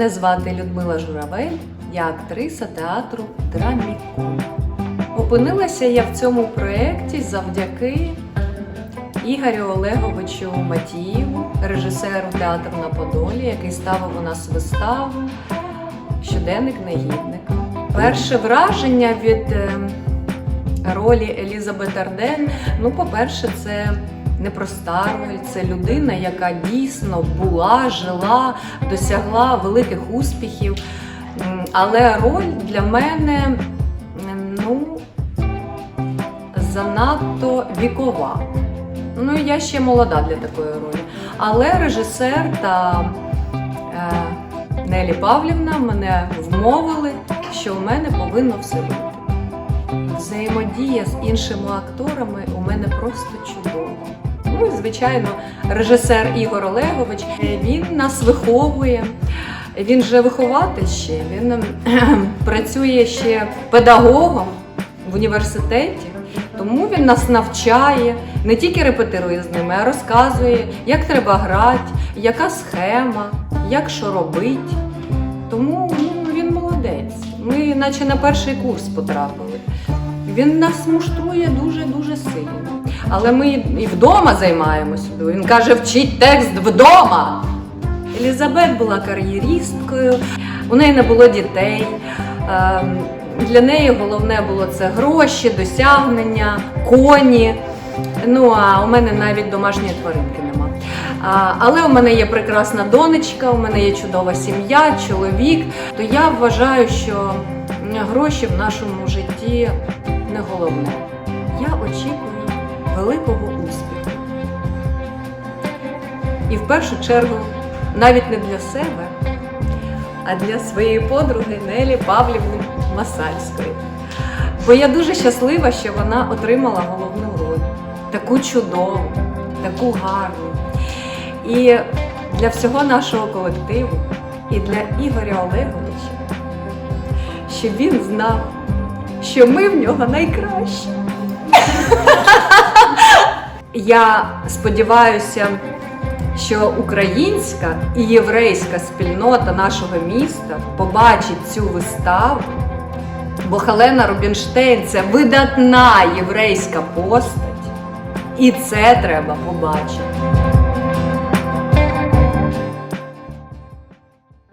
Мене звати Людмила Журавель, я актриса театру Драмікон. Опинилася я в цьому проєкті завдяки Ігорю Олеговичу Матієву, режисеру театру на Подолі, який ставив у нас виставу Щоденник негідника. Перше враження від е, ролі Елізабет Арден. Ну, по-перше, це непроста роль, це людина, яка дійсно була, жила, досягла великих успіхів. Але роль для мене ну, занадто вікова. Ну, я ще молода для такої ролі. Але режисер та е, Нелі Павлівна мене вмовили, що у мене повинно все вийти. Взаємодія з іншими акторами у мене просто чудова. Ну і звичайно, режисер Ігор Олегович він нас виховує. Він же вихователь ще, він ем, працює ще педагогом в університеті, тому він нас навчає, не тільки репетирує з ними, а розказує, як треба грати, яка схема, як що робити. Тому ну, він молодець. Ми наче на перший курс потрапили. Він нас муштрує дуже-дуже сильно. Але ми і вдома займаємося. Він каже, вчіть текст вдома. Елізабет була кар'єристкою, у неї не було дітей. Ем, Для неї головне було це гроші, досягнення, коні. Ну а у мене навіть домашньої тваринки нема. А, Але у мене є прекрасна донечка, у мене є чудова сім'я, чоловік. То я вважаю, що гроші в нашому житті не головне. Я очікую великого успіху. І в першу чергу навіть не для себе, а для своєї подруги Нелі Павлівни Масальської. Бо я дуже щаслива, що вона отримала головну роль, таку чудову, таку гарну. І для всього нашого колективу, і для Ігоря Олеговича, щоб він знав, що ми в нього найкращі. Я сподіваюся, що українська і єврейська спільнота нашого міста побачить цю виставу, бо Хелена Рубінштейн це видатна єврейська постать, і це треба побачити.